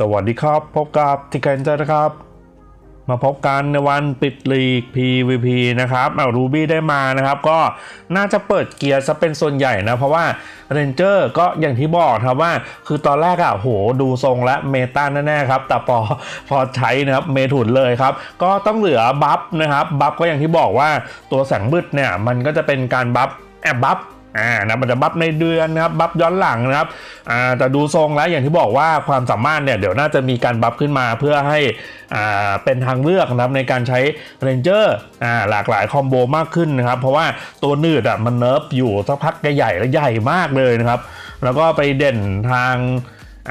สวัสดีครับ พบกับทิกเกนเจอร์นะครับ มาพบกันในวันปิดลีก PVP นะครับเอารูบี้ได้มานะครับ ก็น่าจะเปิดเกียร์ซะเป็นส่วนใหญ่นะ เพราะว่าเรนเจอร์ก็อย่างที่บอกครับว่า คือตอนแรกอะโหดูทรงและเมตาแน่ๆครับ แต่พอพอใช้นะครับเมถุนเลยครับ ก็ต้องเหลือบัฟนะครับ บัฟก็อย่างที่บอกว่าตัวแสงมืดเนี่ย มันก็จะเป็นการบัฟแอบบัฟ อ่านะมันจะบัฟในเดือนนะครับบัฟย้อนหลังนะครับอ่าแต่ดูทรงแล้วอย่างที่บอกว่าความสามารถเนี่ยเดี๋ยวน่าจะมีการบัฟขึ้นมาเพื่อให้อ่าเป็นทางเลือกนะครับในการใช้เรนเจอร์อ่าหลากหลายคอมโบมากขึ้นนะครับ เพราะว่าตัวนืดอะมันเนิร์ฟอยู่สักพักใหญ่ๆและใหญ่มากเลยนะครับ แล้วก็ไปเด่นทาง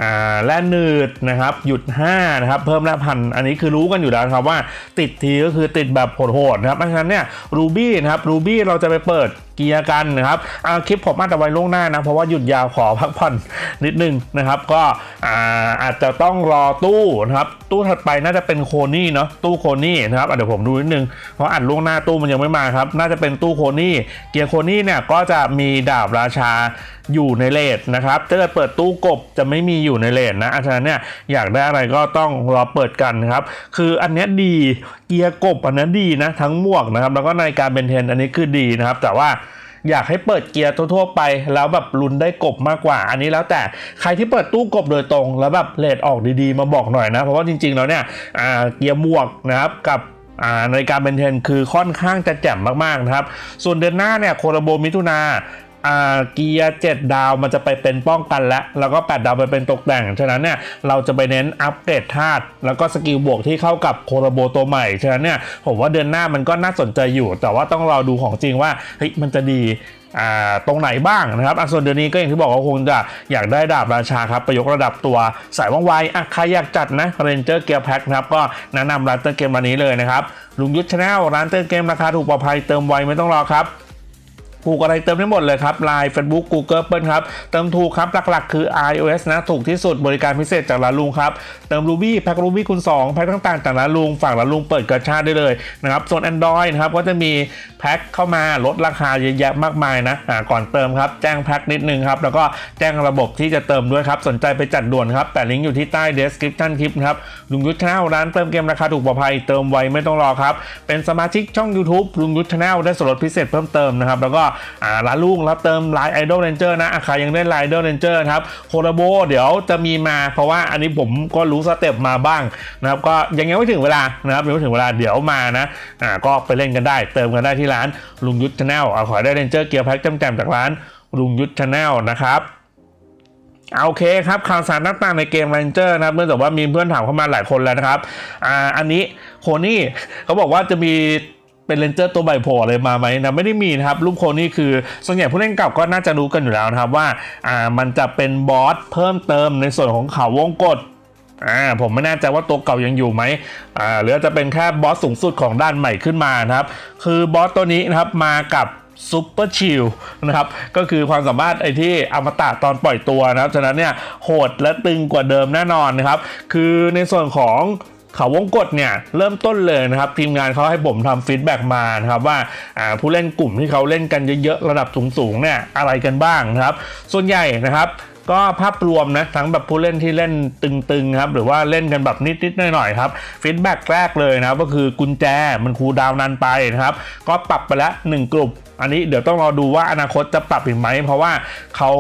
อ่าแล่นืดนะครับหยุด5นะครับเพิ่มแร่พันอันนี้คือรู้กันอยู่แล้วครับว่าติดทีก็คือติดแบบโหดๆนะครับเพราะฉะนั้นเนี่ยรูบี้นะครับรูบี้เราจะไปเปิดเกียร์กันนะครับคลิปผมอาจจะไว้ล่วงหน้านะ เพราะว่าหยุดยาวขอพักผ่อนนิดนึงนะครับ ก็อาอาจจะต้องรอตู้นะครับ ตู้ถัดไปน่าจะเป็นโคนี่เนาะตู้โคนี่นะครับเดี๋ยวผมดูนิดนึง เพราะอัดล่วงหน้าตู้มันยังไม่มาครับ น่าจะเป็นตู้โคนี่เกียร์โคนี่เนี่ยก็จะมีดาบราชาอยู่ในเลทนะครับถ้าเกิดเปิดตู้กบจะไม่มีอยู่ในเลทนะอาจารย์เนี่ยอยากได้อะไรก็ต้องรอเปิดกันครับ คืออันนี้ดีเกียร์กบอันนั้นดีนะทั้งหมวกนะครับ แล้วก็ในการเบนเทนอันนี้คือดีนะครับ แต่ว่า อยากให้เปิดเกียร์ทั่วๆไป แล้วแบบลุ้นได้กบมากกว่า อันนี้แล้วแต่ใครที่เปิดตู้กบโดยตรง แล้วแบบเลทออกดีๆ มาบอกหน่อยนะ เพราะว่าจริงๆแล้วเนี่ยเกียร์หมวกนะครับกับอ่าในการเบนเทนคือค่อนข้างจะแจ่มมากๆนะครับ ส่วนเดือนหน้าเนี่ยโคโรโบมิถุนา อ่าเกียร์7ดาวมันจะไปเป็นป้องกันแล้วแล้วก็ 8 ดาวไปเป็นตกแต่ง ฉะนั้นเนี่ยเราจะไปเน้นอัปเกรดธาตุแล้วก็สกิลบวกที่เข้ากับโคโรโบตัวใหม่ ฉะนั้นเนี่ยผมว่าเดือนหน้ามันก็น่าสนใจอยู่ แต่ว่าต้องรอดูของจริงว่าเฮ้ยมันจะดีตรงไหนบ้างนะครับส่วนเดือนนี้ก็อย่างที่บอกว่าคงจะอยากได้ดาบราชาครับไปยกระดับตัวสายว่องไวอะใครอยากจัดนะเรนเจอร์เกียร์แพ็คนะครับก็แนะนำร้านเติมเกมร้านนี้เลยนะครับลุงยุทธชาแนลร้านเติมเกมราคาถูกปลอดภัยเติมไวไม่ต้องรอครับ ถูกอะไรเติมได้หมดเลยครับ Line Facebook Google เปิลครับ เติมถูกครับ หลักๆ คือ iOS นะ ถูกที่สุดบริการพิเศษจากร้านลุงครับ เติม Ruby แพ็ค Ruby คูณ2แพ็คต่างๆจากร้านลุงฝั่งร้านลุงเปิดกระชาได้เลยนะครับส่วน Android นะครับก็จะมีแพ็คเข้ามาลดราคาเยอะแยะมากมายนะอ่าก่อนเติมครับ แจ้งแพ็คนิดนึงครับ แล้วก็แจ้งระบบที่จะเติมด้วยครับ สนใจไปจัดด่วนครับ แต่ลิงก์อยู่ที่ใต้ description คลิปนะครับลุงยุทธชาแนลร้านเติมเกมราคาถูกปลอดภัยเติมไวไม่ต้องรอครับเป็นสมาชิกช่อง YouTube ลุงยุทธชาแนลได้ส่วนลดพิเศษเพิ่มเติมนะครับแล้วก็ร้านลุงรับเติมไลน์ไอดอลเรนเจอร์นะอะใครยังได้ไลน์ไอดอลเรนเจอร์ครับโคราโบเดี๋ยวจะมีมา เพราะว่าอันนี้ผมก็รู้สเต็ปมาบ้างนะครับก็ยังยังไม่ถึงเวลานะครับยังไม่ถึงเวลาเดี๋ยวมานะอ่าก็ไปเล่นกันได้ เติมกันได้ที่ร้านลุงยุทธชาแนลขอให้ได้เรนเจอร์เกียร์แพ็คจำๆจากร้านลุงยุทธชาแนลนะครับโอเคครับข่าวสารต่างๆในเกม Ranger นะครับเนื่องจากว่ามีเพื่อนถามเข้ามาหลายคนแล้วนะครับอ่าอันนี้โคนี่เขาบอกว่าจะมี เป็นเลนเจอร์ตัวใหม่โผล่อะไรมาไหมนะไม่ได้มีนะครับรูปโคนี่คือส่วนใหญ่ผู้เล่นเก่าก็น่าจะรู้กันอยู่แล้วนะครับว่าอ่ามันจะเป็นบอสเพิ่มเติมในส่วนของเขาวงกฏอ่าผมไม่แน่ใจว่าตัวเก่ายังอยู่ไหมอ่าหรือจะเป็นแค่บอสสูงสุดของด้านใหม่ขึ้นมานะครับ คือบอสตัวนี้นะครับมากับซูเปอร์ชิลนะครับ ก็คือความสามารถไอ้ที่อมตะตอนปล่อยตัวนะครับ ฉะนั้นเนี่ยโหดและตึงกว่าเดิมแน่นอนนะครับ คือในส่วนของ เขาวงกฏเนี่ยเริ่มต้นเลยนะครับทีมงานเขาให้ผมทำฟีดแบ็กมานะครับว่าผู้เล่นกลุ่มที่เขาเล่นกันเยอะๆระดับสูงๆเนี่ยอะไรกันบ้างนะครับ ส่วนใหญ่นะครับก็ภาพรวมนะทั้งแบบผู้เล่นที่เล่นตึงๆครับหรือว่าเล่นกันแบบนิดๆหน่อยๆครับฟีดแบ็กแรกเลยนะก็คือกุญแจมันคูดาวน์นานไปนะครับ ก็ปรับไปล้ว1กลุ่ม อันนี้เดี๋ยวต้องรอดูว่าอนาคตจะปรับอีกไหม เพราะว่าเขา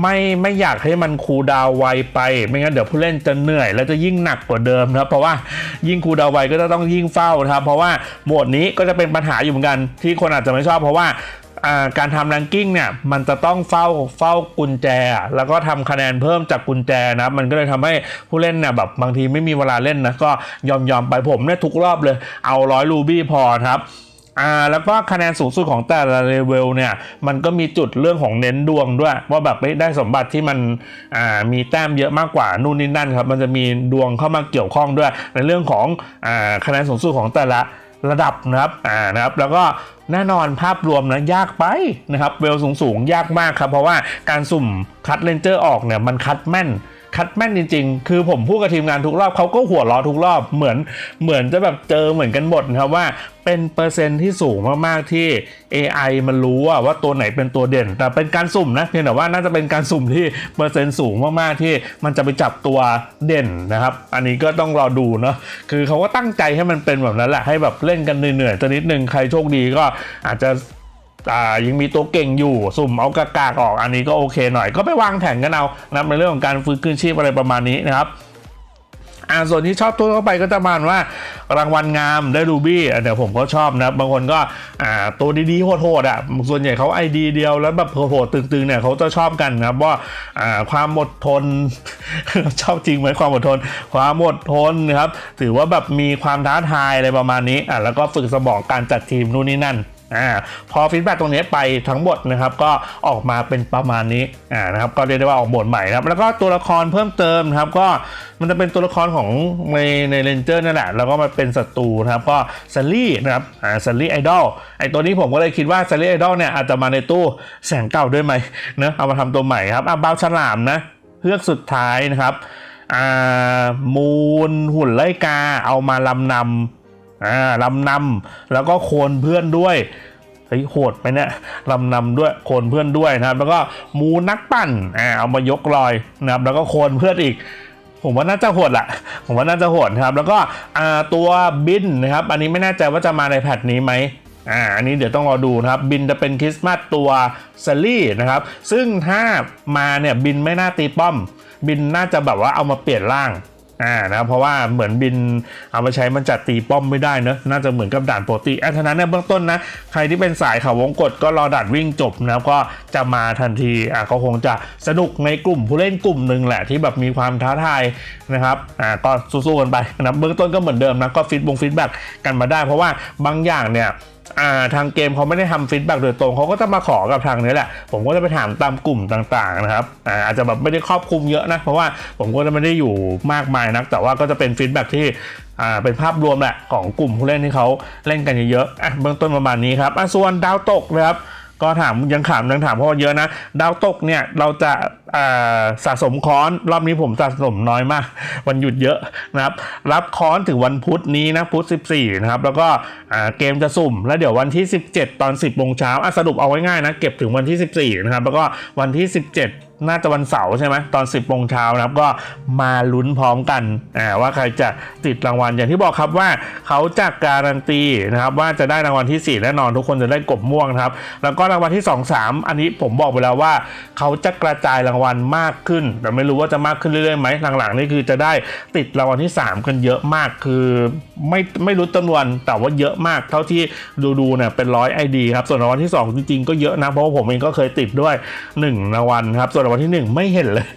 ไม่ไม่อยากให้มันคูดาวไวไป ไม่งั้นเดี๋ยวผู้เล่นจะเหนื่อย แล้วจะยิ่งหนักกว่าเดิมนะเพราะว่ายิ่งคูดาวไวก็จะต้องยิ่งเฝ้านะครับเพราะว่าโหมดนี้ก็จะเป็นปัญหาอยู่เหมือนกัน ที่คนอาจจะไม่ชอบเพราะว่าการทำแรงกิ้งเนี่ยมันจะต้องเฝ้าเฝ้ากุญแจ แล้วก็ทำคะแนนเพิ่มจากกุญแจนะมันก็เลยทำให้ผู้เล่นเนี่ยแบบบางทีไม่มีเวลาเล่นนะก็ยอมยอมไปผมเนี่ยทุกรอบเลยเอาร้อยรูบี้พอครับ อ่าแล้วก็คะแนนสูงสุดของแต่ละเลเวลเนี่ยมันก็มีจุดเรื่องของเน้นดวงด้วย ว่าแบบได้สมบัติที่มันอ่ามีแต้มเยอะมากกว่านู่นนี่นั่นครับมันจะมีดวงเข้ามาเกี่ยวข้องด้วย ในเรื่องของอ่าคะแนนสูงสุดของแต่ละระดับนะครับอ่านะครับแล้วก็แน่นอนภาพรวมนะยากไปนะครับเวลสูงสูงๆยากมากครับ เพราะว่าการสุ่มคัดเลนเจอร์ออกเนี่ยมันคัดแม่น คัดแม่นจริง ๆ คือผมพูดกับทีมงานทุกรอบเขาก็หัวเราะทุกรอบเหมือนเหมือนจะแบบเจอเหมือนกันหมดนะครับว่าเป็นเปอร์เซ็นต์ที่สูงมาก ๆ ที่ AI มันรู้ว่าว่าตัวไหนเป็นตัวเด่น แต่เป็นการสุ่มนะเพียงแต่ว่าน่าจะเป็นการสุ่มที่เปอร์เซ็นต์สูงมาก ๆ ที่มันจะไปจับตัวเด่นนะครับ อันนี้ก็ต้องรอดูเนาะคือเขาก็ตั้งใจให้มันเป็นแบบนั้นแหละให้แบบเล่นกันเหนื่อยๆตัวนิดนึงใครโชคดีก็อาจจะ อ่ายังมีตัวเก่งอยู่สุ่มเอากากากออกอันนี้ก็โอเคหน่อย ก็ไปวางแผนกันเอานะในเรื่องของการฟื้นคืนชีพอะไรประมาณนี้นะครับอ่าส่วนที่ชอบตัวเข้าไปก็จะมาณว่ารางวัลงามได้รูบี้เดี๋ยวผมก็ชอบนะบางคนก็อ่าตัวดีๆโหดๆอะส่วนใหญ่เขาไอดีเดียวแล้วแบบโหดๆตึงๆเนี่ยเขาจะชอบกันนะครับว่าอ่าความอดทน ชอบจริงไหมความอดทน ความอดทนนะครับถือว่าแบบมีความท้าทายอะไรประมาณนี้อะแล้วก็ฝึกสมองการจัดทีมนู่นนี่นั่น อ่าพอฟีดแบ็ตรงนี้ไปทั้งหมดนะครับก็ออกมาเป็นประมาณนี้อ่านะครับก็เรียกได้ว่าออกบทใหม่นะครับแล้วก็ตัวละครเพิ่มเติมครับก็มันจะเป็นตัวละครของในในเรนเจอร์นั่นแหละแล้วก็มาเป็นศัตรูนะครับก็ซัลลี่นะครับอ่าซัลลี่ไอดอลไอตัวนี้ผมก็เลยคิดว่าซัลลี่ไอดอลเนี่ยอาจจะมาในตู้แสงเก่าด้วยไหมเนะเอามาทำตัวใหม่ครับอะบาวฉลามนะเฮือกสุดท้ายนะครับอ่ามูลหุ่นไล่กาเอามาลำนำ อ่าลำนำแล้วก็โคนเพื่อนด้วยเฮ้ยโหดไปเนี่ยลำนำด้วยโคนเพื่อนด้วยนะครับ แล้วก็มูนักปั่นอ่าเอามายกลอยนะครับแล้วก็โคนเพื่อนอีกผมว่าน่าจะโหดแหละผมว่าน่าจะโหดครับ แล้วก็ตัวบินนะครับ อันนี้ไม่แน่ใจว่าจะมาในแพทนี้ไหมอ่า อันนี้เดี๋ยวต้องรอดูนะครับ บินจะเป็นคริสต์มาสตัวซลลี่นะครับ ซึ่งถ้ามาเนี่ยบินไม่น่าตีป้อม บินน่าจะแบบว่าเอามาเปลี่ยนร่าง อ่านะเพราะว่าเหมือนบินเอามาใช้มันจัดตีป้อมไม่ได้เนอะน่าจะเหมือนกับด่านปกติอันนั้นเนี่ยเบื้องต้นนะ ใครที่เป็นสายเขาววงกดก็รอด่านวิ่งจบนะครับก็จะมาทันทีอ่าก็คงจะสนุกในกลุ่มผู้เล่นกลุ่มหนึ่งแหละที่แบบมีความท้าทายนะครับอ่าก็สู้ๆกันไปนะเบื้องต้นก็เหมือนเดิมนะก็ฟีดบงฟีดแบ็กกันมาได้ เพราะว่าบางอย่างเนี่ย ทางเกมเขาไม่ได้ทำฟีดแบ็กโดยตรงเขาก็จะมาขอกับทางนี้แหละ ผมก็จะไปถามตามกลุ่มต่างๆนะครับอาอาจจะแบบไม่ได้ครอบคลุมเยอะนะ เพราะว่าผมก็จะไม่ได้อยู่มากมายนัก แต่ว่าก็จะเป็นฟีดแบ็กที่เป็นภาพรวมแหละของกลุ่มผู้เล่นที่เขาเล่นกันเยอะๆเบื้องต้นประมาณนี้ครับส่วนดาวตกนะครับก็ถามยังถามยังถามเพราะเยอะนะ ดาวตกเนี่ยเราจะ สะสมค้อนรอบนี้ผมสะสมน้อยมาก วันหยุดเยอะนะครับ รับค้อนถึงวันพุธนี้นะพุธ 14 นะครับ แล้วก็เกมจะสุ่ม แล้วเดี๋ยววันที่ 17 ตอน 10โมงเช้าสรุปเอาไว้ง่ายนะ เก็บถึงวันที่ 14 นะครับ แล้วก็วันที่ 17น่าจะวันเสาร์ใช่ไหมตอน 10โมงเช้านะครับก็มาลุ้นพร้อมกันว่าใครจะติดรางวัลอย่างที่บอกครับว่าเขาจะการันตีนะครับว่าจะได้รางวัลที่ 4 แน่นอนทุกคนจะได้กบม่วงนะครับ แล้วก็รางวัลที่ 2 3 อันนี้ผมบอกไปแล้วว่าเขาจะกระจายรางวัลวันมากขึ้น แต่ไม่รู้ว่าจะมากขึ้นเรื่อยๆไหมหลังๆนี่คือจะได้ติดรางวัลที่ 3 กันเยอะมากคือไม่ไม่รู้จำนวนแต่ว่าเยอะมาก เท่าที่ดูๆเนี่ยเป็นร้อยไอดีครับส่วนรางวัลที่2จริงๆก็เยอะนะเพราะว่าผมเองก็เคยติดด้วย1รางวัลครับส่วนรางวัลที่ 1 ไม่เห็นเลย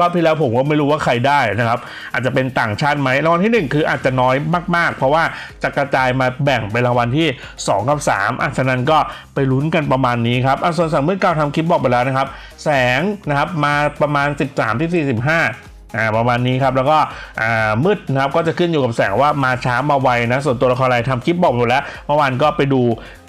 รอบที่แล้วผมก็ไม่รู้ว่าใครได้นะครับ อาจจะเป็นต่างชาติไหมรางวัลที่ 1 คืออาจจะน้อยมากๆ เพราะว่าจะกระจายมาแบ่งเป็นรางวัลที่ 2 กับ3อันฉะนั้นก็ไปลุ้นกันประมาณนี้ครับอะส่วนสั่งมืดเก่าทำคลิปบอกไปแล้วนะครับ แสงนะครับมาประมาณ 13ที่45 อ่าประมาณนี้ครับแล้วก็อ่ามืดนะครับก็จะขึ้นอยู่กับแสงว่ามาช้ามาไวนะส่วนตัวละครอะไรทำคลิปบอกหมดแล้วเมื่อวานก็ไปดู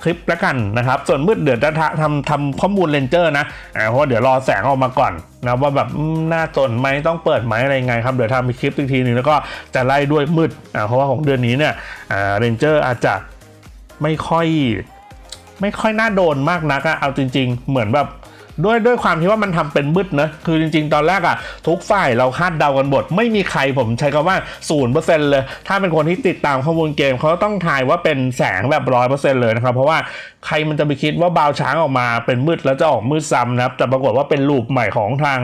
คลิปแล้วกันนะครับส่วนมืดเดี๋ยวจะทำทำทำข้อมูลเลนเจอร์นะอ่าเพราะว่าเดี๋ยวรอแสงออกมาก่อนนะว่าแบบอืมน่าสนไหมต้องเปิดไหมอะไรไงครับเดี๋ยวทำคลิปอีกทีหนึ่งแล้วก็จะไล่ด้วยมืดอ่าเพราะว่าของเดือนนี้เนี่ยอ่าเรนเจอร์อาจจะไม่ค่อยไม่ค่อยน่าโดนมากนักอะเอาจริง ๆ เหมือนแบบ ด้วยด้วยความที่ว่ามันทำเป็นมืดนะคือจริง ๆ ตอนแรกอะทุกฝ่ายเราคาดเดากันหมดไม่มีใครผมใช้คำว่าศูนย์เปอร์เซ็นต์เลย ถ้าเป็นคนที่ติดตามข้อมูลเกมเขาต้องทายว่าเป็นแสงแบบร้อยเปอร์เซ็นต์เลยนะครับ เพราะว่าใครมันจะไปคิดว่าบาวช้างออกมาเป็นมืดแล้วจะออกมืดซ้ำนะครับ แต่ปรากฏว่าเป็นลูปใหม่ของทาง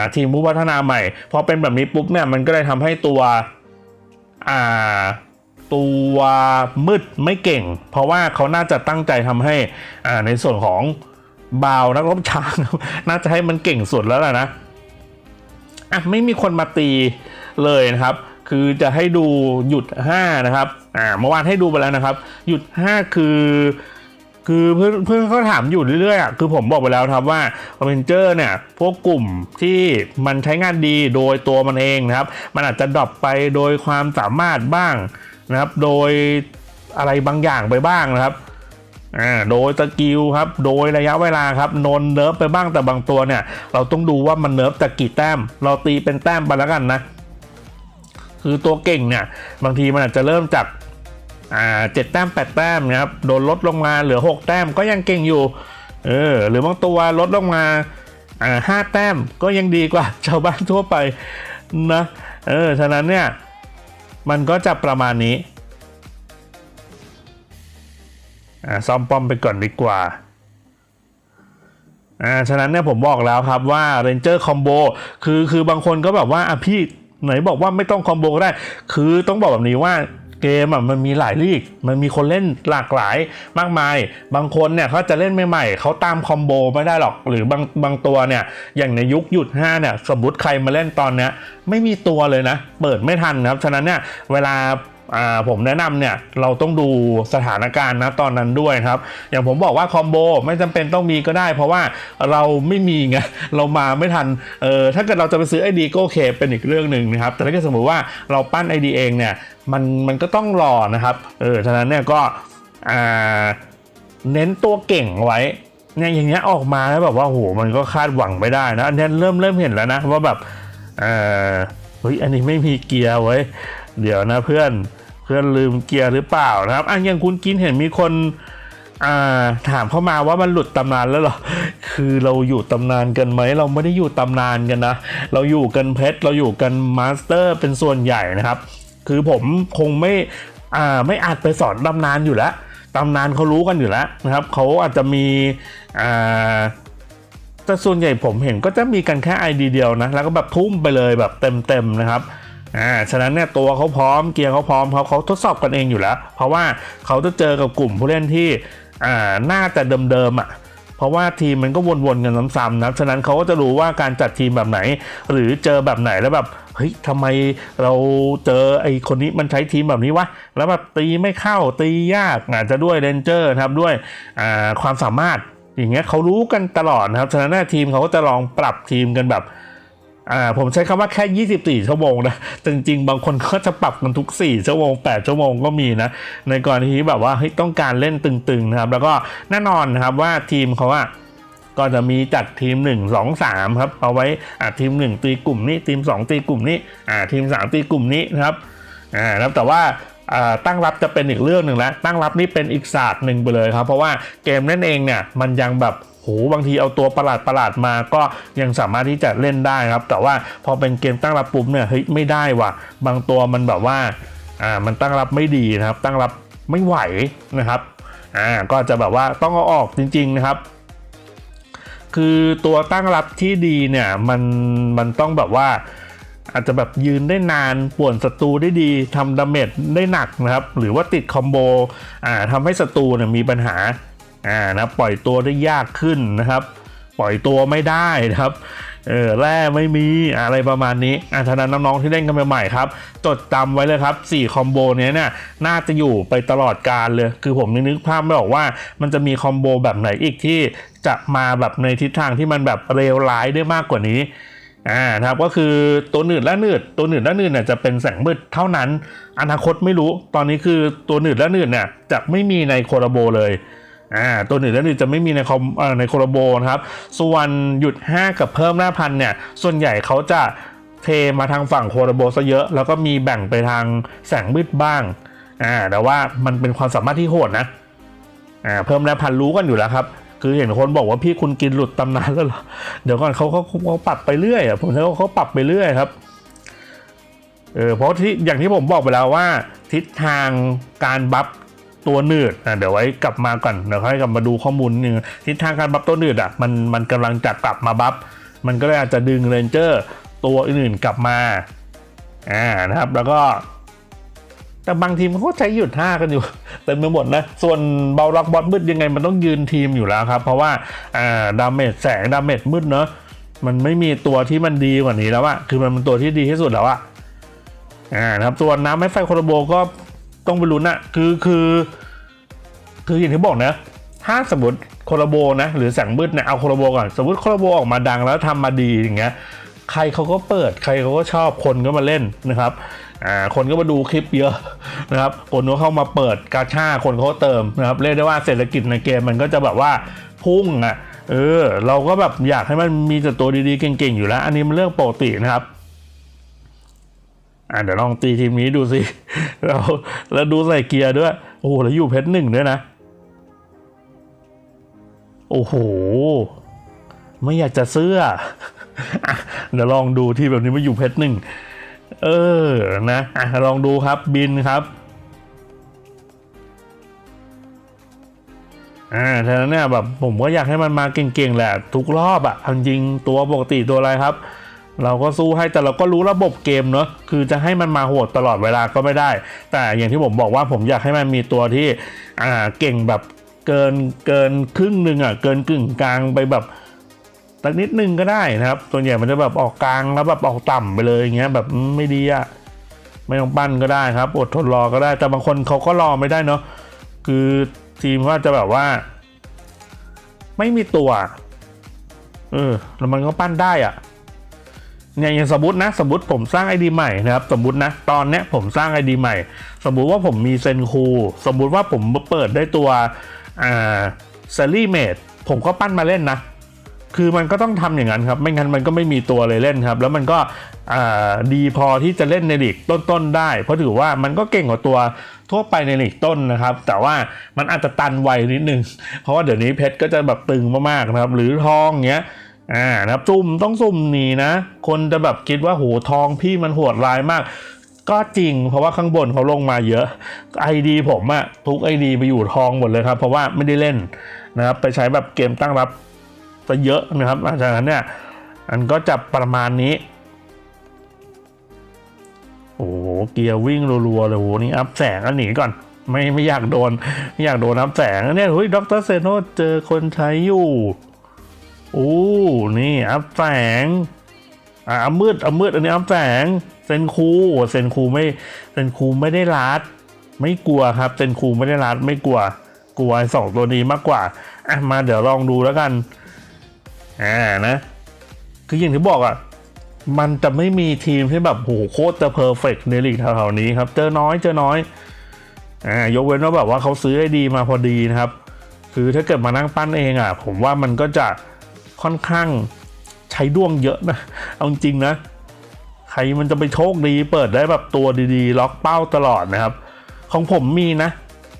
าทีมผู้พัฒนาใหม่พอเป็นแบบนี้ปุ๊บเนี่ยมันก็เลยทำให้ตัวอ่าตัวมืดไม่เก่ง เพราะว่าเขาน่าจะตั้งใจทำให้ในส่วนของ บาวนักรบช้างน่าจะให้มันเก่งสุดแล้วล่ะนะอะไม่มีคนมาตีเลยนะครับ คือจะให้ดูหยุด 5 นะครับอ่าเมื่อวานให้ดูไปแล้วนะครับ หยุด 5 คือ คือเพื่อนเพื่อนเขาถามอยู่เรื่อยๆอะคือผมบอกไปแล้วครับว่าอเ v นเจอร์เนี่ย พวกกลุ่มที่มันใช้งานดีโดยตัวมันเองนะครับ มันอาจจะดรอปไปโดยความสามารถบ้างนะครับ โดยอะไรบางอย่างไปบ้างนะครับ อ่าโดยสกิลครับ โดยระยะเวลาครับนนเนิร์ฟไปบ้างแต่บางตัวเนี่ย เราต้องดูว่ามันเนิร์ฟจากกี่แต้ม เราตีเป็นแต้มไปแล้วกันนะ คือตัวเก่งเนี่ยบางทีมันอาจจะเริ่มจากอ่าเจ็ดแต้มแปดแต้มนะครับโดนลดลงมาเหลือหกแต้มก็ยังเก่งอยู่เออหรือบางตัวลดลงมาอ่าห้าแต้มก็ยังดีกว่าชาวบ้านทั่วไปนะเออฉะนั้นเนี่ยมันก็จะประมาณนี้ ซ่อมป้อมไปก่อนดีกว่าอ่าฉะนั้นเนี่ยผมบอกแล้วครับว่า Ranger Combo คือคือบางคนก็แบบว่าอะพี่ไหนบอกว่าไม่ต้องคอมโบก็ได้ คือต้องบอกแบบนี้ว่าเกมอะมันมีหลายลีก มันมีคนเล่นหลากหลายมากมาย บางคนเนี่ยเขาจะเล่นใหม่ๆเขาตามคอมโบไม่ได้หรอก หรือบางบางตัวเนี่ย อย่างในยุคหยุด5เนี่ย สมมติใครมาเล่นตอนเนี้ยไม่มีตัวเลยนะ เปิดไม่ทันนะครับ ฉะนั้นเนี่ยเวลา ผมแนะนำเนี่ยเราต้องดูสถานการณ์นะตอนนั้นด้วยครับ อย่างผมบอกว่าคอมโบไม่จำเป็นต้องมีก็ได้ เพราะว่าเราไม่มีไงเรามาไม่ทันเออถ้าเกิดเราจะไปซื้อไอดีก็โอเคเป็นอีกเรื่องหนึ่งนะครับ แต่ถ้าเกิดสมมติว่าเราปั้นไอดีเองเนี่ยมันมันก็ต้องรอนะครับเออฉะนั้นเนี่ยก็เน้นตัวเก่งไว้เนี่ยอย่างเงี้ยออกมาแล้วแบบว่าโหมันก็คาดหวังไม่ได้นะอันนี้เริ่มเริ่มเห็นแล้วนะว่าแบบเออเฮ้ยอันนี้ไม่มีเกียร์ไว้ เดี๋ยวนะเพื่อนเพื่อนลืมเกียร์หรือเปล่านะครับอะอย่างคุณกินเห็นมีคนาถามเข้ามาว่ามันหลุดตำนานแล้วหรอ คือเราอยู่ตำนานกันไหม เราไม่ได้อยู่ตำนานกันนะ เราอยู่กันเพชร เราอยู่กันมาสเตอร์เป็นส่วนใหญ่นะครับ คือผมคงไม่ไม่อาจไปสอนตำนานอยู่แล้ว ตำนานเขารู้กันอยู่แล้วนะครับ เขาอาจจะมีแต่ส่วนใหญ่ผมเห็นก็จะมีกันแค่ ID เดียวนะ แล้วก็แบบทุ่มไปเลยแบบเต็มๆนะครับ อ่าฉะนั้นเนี่ยตัวเขาพร้อมเกียร์เขาพร้อมเขาเขาทดสอบกันเองอยู่แล้ว เพราะว่าเขาจะเจอกับกลุ่มผู้เล่นที่อ่าน่าจะเดิมๆอะเพราะว่าทีมมันก็วนๆกันซ้ำๆนะฉะนั้นเขาก็จะรู้ว่าการจัดทีมแบบไหน หรือเจอแบบไหนแล้วแบบเฮ้ยทำไมเราเจอไอ้คนนี้มันใช้ทีมแบบนี้วะ แล้วแบบตีไม่เข้าตียากอาจจะด้วยเรนเจอร์นะครับด้วยอ่าความสามารถอย่างเงี้ยเขารู้กันตลอดนะครับ ฉะนั้นหน้าทีมเขาก็จะลองปรับทีมกันแบบ อ่าผมใช้คำว่าแค่ 24 ชั่วโมงนะ จริง ๆ บางคนก็จะปรับกันทุก 4 ชั่วโมง 8 ชั่วโมงก็มีนะ ในกรณีที่แบบว่าต้องการเล่นตึงๆนะครับ แล้วก็แน่นอนนะครับว่าทีมเขาอะก็จะมีจัดทีม 1 2 3 ครับ เอาไว้อ่าทีม 1 ตีกลุ่มนี้ ทีม 2 ตีกลุ่มนี้อ่าทีม 3 ตีกลุ่มนี้นะครับอ่าแล้วแต่ว่าอ่าตั้งรับจะเป็นอีกเรื่องหนึ่งแล้วตั้งรับนี่เป็นอีกศาสตร์หนึ่งไปเลยครับ เพราะว่าเกมนั่นเองเนี่ยมันยังแบบ โหบางทีเอาตัวประหลาดประหลาดมาก็ยังสามารถที่จะเล่นได้ครับ แต่ว่าพอเป็นเกมตั้งรับปุ๊บเนี่ยเฮ้ยไม่ได้ว่ะ บางตัวมันแบบว่าอ่ามันตั้งรับไม่ดีนะครับ ตั้งรับไม่ไหวนะครับอ่าก็จะแบบว่าต้องเอาออกจริง ๆนะครับ คือตัวตั้งรับที่ดีเนี่ยมันมันต้องแบบว่าอาจจะแบบยืนได้นานป่วนศัตรูได้ดีทำดาเมจได้หนักนะครับ หรือว่าติดคอมโบอ่าทำให้ศัตรูเนี่ยมีปัญหา อ่านะปล่อยตัวได้ยากขึ้นนะครับ ปล่อยตัวไม่ได้นะครับเออแร่ไม่มีอะไรประมาณนี้อ่าฉะนั้นน้องๆที่เล่นกันใหม่ๆครับ จดจำไว้เลยครับ 4 คอมโบนี้เนี่ยน่าจะอยู่ไปตลอดการเลย คือผมนึกภาพไม่ออกว่ามันจะมีคอมโบแบบไหนอีกที่จะมาแบบในทิศทางที่มันแบบเลวร้ายได้มากกว่านี้อ่านะครับก็คือตัวหนืดและหนืดตัวหนืดและหนืดเนี่ยจะเป็นแสงมืดเท่านั้น อนาคตไม่รู้ ตอนนี้คือตัวหนืดและหนืดเนี่ยจะไม่มีในโคราโบเลย อ่าตัวหนืดและหนืดจะไม่มีในคอมในโคราโบนะครับ ส่วนหยุด 5 กับเพิ่มหน้าพันเนี่ย ส่วนใหญ่เขาจะเทมาทางฝั่งโคราโบซะเยอะ แล้วก็มีแบ่งไปทางแสงมืดบ้างอ่าแต่ว่ามันเป็นความสามารถที่โหดนะอ่าเพิ่มหน้าพันรู้กันอยู่แล้วครับคือเห็นคนบอกว่าพี่คุณกินหลุดตำนานแล้วเหรอ เดี๋ยวก่อนเขาเขาเขาปรับไปเรื่อยอะผมใช้ว่าเขาปรับไปเรื่อยครับ เออเพราะที่อย่างที่ผมบอกไปแล้วว่า ทิศทางการบัฟ ตัวหนืดอะเดี๋ยวไว้กลับมาก่อนเดี๋ยวค่อยกลับมาดูข้อมูลนึงทิศทางการบัฟตัวหนืดอะมันมันกำลังจะกลับมาบัฟมันก็เลยอาจจะดึงเรนเจอร์ตัวอื่นๆกลับมาอ่านะครับแล้วก็แต่บางทีมเขาก็ใช้หยุดห้ากันอยู่เต็มไปหมดนะ ส่วนเบาล็อกบอสมืดยังไงมันต้องยืนทีมอยู่แล้วครับ เพราะว่าอ่าดาเมจแสงดาเมจมืดเนอะมันไม่มีตัวที่มันดีกว่านี้แล้วอะคือมันเป็นตัวที่ดีที่สุดแล้วอะอ่านะครับส่วนน้ำไม่ไฟโคโรโบก็ ต้องไปลุ้นอะคือคือ คืออย่างที่บอกนะ ถ้าสมมติโคโรโบนะ หรือแสงมืดเนี่ยเอาโคโรโบก่อน สมมติโคโรโบออกมาดังแล้วทำมาดีอย่างเงี้ยใครเขาก็เปิดใครเขาก็ชอบคนก็มาเล่นนะครับอ่าคนก็มาดูคลิปเยอะนะครับคนก็เข้ามาเปิดกาชาคนเขาก็เติมนะครับเรียกได้ว่าเศรษฐกิจในเกมมันก็จะแบบว่าพุ่งอะเออเราก็แบบอยากให้มันมีแต่ตัวดีๆเก่งๆอยู่แล้ว อันนี้มันเรื่องปกตินะครับ อะเดี๋ยวลองตีทีมนี้ดูสิเราแล้วดูใส่เกียร์ด้วย โอ้โหแล้วอยู่เพชรหนึ่งด้วยนะ โอ้โห ไม่อยากจะเสื้ออเดี๋ยวลองดูที่แบบนี้มาอยู่เพชรหนึ่งเออนะอะลองดูครับบินครับอ่าฉะนั้นเนี่ยแบบผมก็อยากให้มันมาเก่งๆแหละทุกรอบอะเอาจริงตัวปกติตัวอะไรครับ เราก็สู้ให้แต่เราก็รู้ระบบเกมเนอะคือจะให้มันมาโหดตลอดเวลาก็ไม่ได้ แต่อย่างที่ผมบอกว่าผมอยากให้มันมีตัวที่อ่าเก่งแบบเกินเกินครึ่งหนึ่งอะเกินกึ่งกลางไปแบบสักนิดนึงก็ได้นะครับส่วนใหญ่มันจะแบบออกกลางแล้วแบบออกต่ำไปเลยอย่างเงี้ยแบบไม่ดีอะไม่ต้องปั้นก็ได้ครับ อดทนรอก็ได้ แต่บางคนเขาก็รอไม่ได้เนาะคือทีมว่าจะแบบว่า ไม่มีตัวเออแล้วมันก็ปั้นได้อะ เนี่ยอย่างสมมตินะสมมติผมสร้างไอดีใหม่นะครับสมมตินะตอนเนี้ยผมสร้างไอดีใหม่ สมมุติว่าผมมีเซนคูสมมุติว่าผมเปิดได้ตัวอ่าเซรีเมดผมก็ปั้นมาเล่นนะ คือมันก็ต้องทำอย่างนั้นครับ ไม่งั้นมันก็ไม่มีตัวเลยเล่นครับ แล้วมันก็ดีพอที่จะเล่นในลีกต้นๆได้ เพราะถือว่ามันก็เก่งกว่าตัวทั่วไปในลีกต้นนะครับ แต่ว่ามันอาจจะตันไวนิดนึง เพราะว่าเดี๋ยวนี้เพชรก็จะแบบตึงมากๆนะครับ หรือทองเงี้ย อ่านะครับซุ่มต้องซุ่มหนีนะ คนจะแบบคิดว่าโหทองพี่มันโหดร้ายมาก ก็จริงเพราะว่าข้างบนเขาลงมาเยอะไอดีผมอะทุกไอดีไปอยู่ทองหมดเลยครับ เพราะว่าไม่ได้เล่นนะครับไปใช้แบบเกมตั้งรับซะเยอะนะครับอาจากนั้นเนี่ยอันก็จะประมาณนี้โอ้โหเกียร์วิ่งรัวๆเลยโอ้โหนี่อัพแสงอันหนีก่อนไม่ไม่อยากโดนไม่อยากโดนอัพแสงเนี่ยเฮ้ยด็อกเตอร์เซโนเจอคนใช้อยู่ โอ้นี่อัพแสงอ่าอัพมืดอัพมืดอันนี้อัพแสงเซนคูเซนคูไม่เซนคูไม่ได้รัด ไม่กลัวครับเซนคูไม่ได้รัดไม่กลัว กลัวสองตัวนี้มากกว่าอะมาเดี๋ยวลองดูแล้วกันอ่านะคืออย่างที่บอกอะมันจะไม่มีทีมที่แบบโหโคตรจะเพอร์เฟกในลีกแถวๆนี้ครับ เจอน้อยเจอน้อยอ่ายกเว้นว่าแบบว่าเขาซื้อให้ดีมาพอดีนะครับ คือถ้าเกิดมานั่งปั้นเองอะ ผมว่ามันก็จะ ค่อนข้างใช้ด้วงเยอะนะ เอาจริงนะ ใครมันจะไปโชคดีเปิดได้แบบตัวดีๆ ล็อกเป้าตลอดนะครับ ของผมมีนะ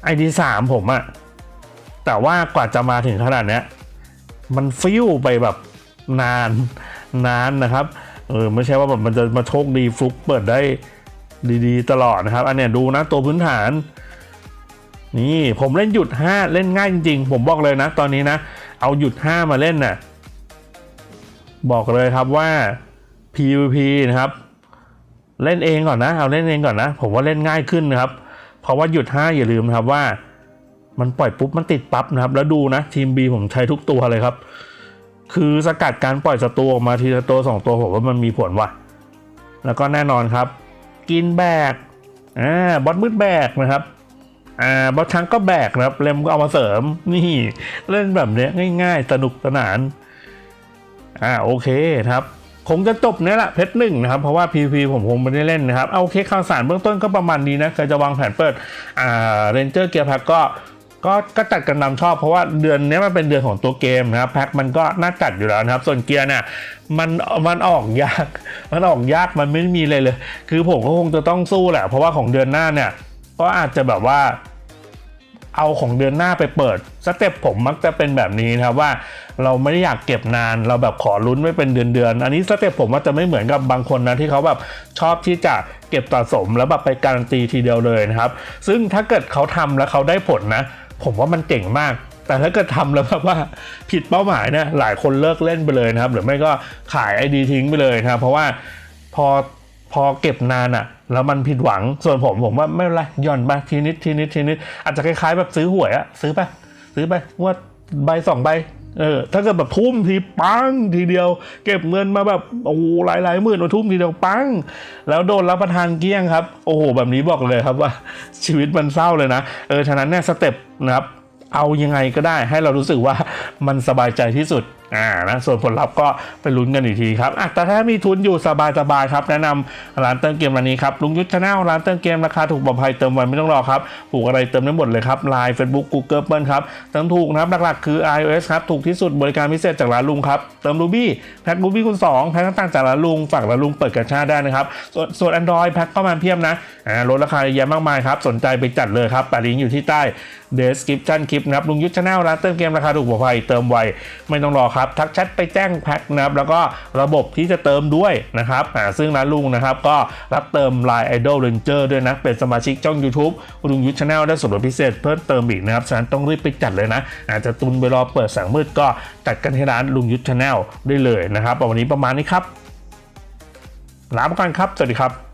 ไอดีสามผมอะแต่ว่ากว่าจะมาถึงขนาดเนี้ยมันฟิวไปแบบนานนานนะครับเออไม่ใช่ว่าแบบมันจะมาโชคดีฟลุกเปิดได้ดีๆ ตลอดนะครับ อันเนี้ยดูนะตัวพื้นฐาน นี่ผมเล่นหยุด 5 เล่นง่ายจริงๆ ผมบอกเลยนะ ตอนนี้นะ เอาหยุด 5 มาเล่นน่ะ บอกเลยครับว่า PVP นะครับ เล่นเองก่อนนะ เอาเล่นเองก่อนนะ ผมว่าเล่นง่ายขึ้นนะครับ เพราะว่าหยุด 5 อย่าลืมนะครับว่า มันปล่อยปุ๊บมันติดปั๊บนะครับ แล้วดูนะทีม B ผมใช้ทุกตัวเลยครับ คือสกัดการปล่อยศัตรูออกมาทีละตัวสองตัวผมว่ามันมีผลว่ะ แล้วก็แน่นอนครับ กินแบกอ่าบอสมืดแบกนะครับอ่าบอสช้างก็แบกนะครับเลมก็เอามาเสริมนี่เล่นแบบเนี้ยง่าย ๆ สนุกสนาน อ่าโอเคครับคงจะจบเนี่ยแหละเพชรหนึ่งนะครับ เพราะว่า PVP ผมคงไม่ได้เล่นนะครับ เอาโอเคข่าวสารเบื้องต้นก็ประมาณนี้นะใครจะวางแผนเปิดอ่าเรนเจอร์เกียร์แพ็กก็ก็ก็จัดกันตาชอบเพราะว่าเดือนนี้มันเป็นเดือนของตัวเกมนะครับแพ็กมันก็น่าจัดอยู่แล้วนะครับ ส่วนเกียร์เนี่ยมันมันออกยาก มันออกยากมันไม่มีเลยเลย คือผมก็คงจะต้องสู้แหละ เพราะว่าของเดือนหน้าเนี่ยก็อาจจะแบบว่า เอาของเดือนหน้าไปเปิดสเต็ปผมมักจะเป็นแบบนี้นะครับว่าเราไม่ได้อยากเก็บนานเราแบบขอลุ้นไว้เป็นเดือนๆอันนี้สเต็ปผมว่าจะไม่เหมือนกับบางคนนะที่เขาแบบชอบที่จะเก็บสะสมแล้วแบบไปการันตีทีเดียวเลยนะครับ ซึ่งถ้าเกิดเขาทำแล้วเขาได้ผลนะ ผมว่ามันเจ๋งมากแต่ถ้าเกิดทำแล้วแบบว่าผิดเป้าหมายนะหลายคนเลิกเล่นไปเลยนะครับ หรือไม่ก็ขายไอดีทิ้งไปเลยนะครับ เพราะว่าพอ พอเก็บนานอะแล้วมันผิดหวังส่วนผมผมว่าไม่เป็นไรย่อนไปทีนิดทีนิดทีนิดอาจจะคล้ายๆแบบซื้อหวยอะซื้อไปซื้อไปงวดใบสองใบเออถ้าเกิดแบบทุ่มทีปังทีเดียว เก็บเงินมาแบบโอ้โหหลายหลายหมื่นมาทุ่มทีเดียวปัง แล้วโดนรับประทานเกี้ยงครับ โอ้โหแบบนี้บอกเลยครับว่าชีวิตมันเศร้าเลยนะเออฉะนั้นเนี่ยสเต็ปนะครับเอายังไงก็ได้ให้เรารู้สึกว่ามันสบายใจที่สุด อ่านะส่วนผลลัพธ์ก็ไปลุ้นกันอีกทีครับอะแต่ถ้ามีทุนอยู่สบายๆครับ แนะนำร้านเติมเกมร้านนี้ครับลุงยุทธชาแนลร้านเติมเกมราคาถูกปลอดภัยเติมไวันไม่ต้องรอครับผูกอะไรเติมได้หมดเลยครับไลน์เฟซบุ๊กกูเกิลเปิลครับเติมถูกนะครับหลักๆคือ iOS ครับถูกที่สุดบริการพิเศษจากร้านลุงครับเติม Ruby แพ็ค Ruby คูณ2แพ็คต่างๆจากร้านลุงฝากร้านลุงเปิดกระชาได้นะครับส่วนส่วน Android แพ็คเข้ามาเพียบนะอ่าลดราคาเยอะแยะมากมายครับสนใจไปจัดเลยครับแปะลิงก์อยู่ที่ใต้ description คลิปนะครับลุงยุทธชาแนลร้านเติมเกมราคาถูกปลอดภัยเติมไวไม่ต้องรอครับทักแชทไปแจ้งแพ็คนะครับแล้วก็ระบบที่จะเติมด้วยนะครับอ่าซึ่งร้านลุงนะครับก็รับเติม Line Idol Ranger ด้วยนะ เป็นสมาชิกช่อง YouTube ลุงยุทธชาแนลได้ส่วนลดพิเศษเพิ่มเติมอีกนะครับฉะนั้นต้องรีบไปจัดเลยนะ อาจจะตุนไปรอเปิดแสงมืดก็จัดกันที่ร้านลุงยุทธชาแนลได้เลยนะครับวันนี้ประมาณนี้ครับลาไปก่อนครับ สวัสดีครับ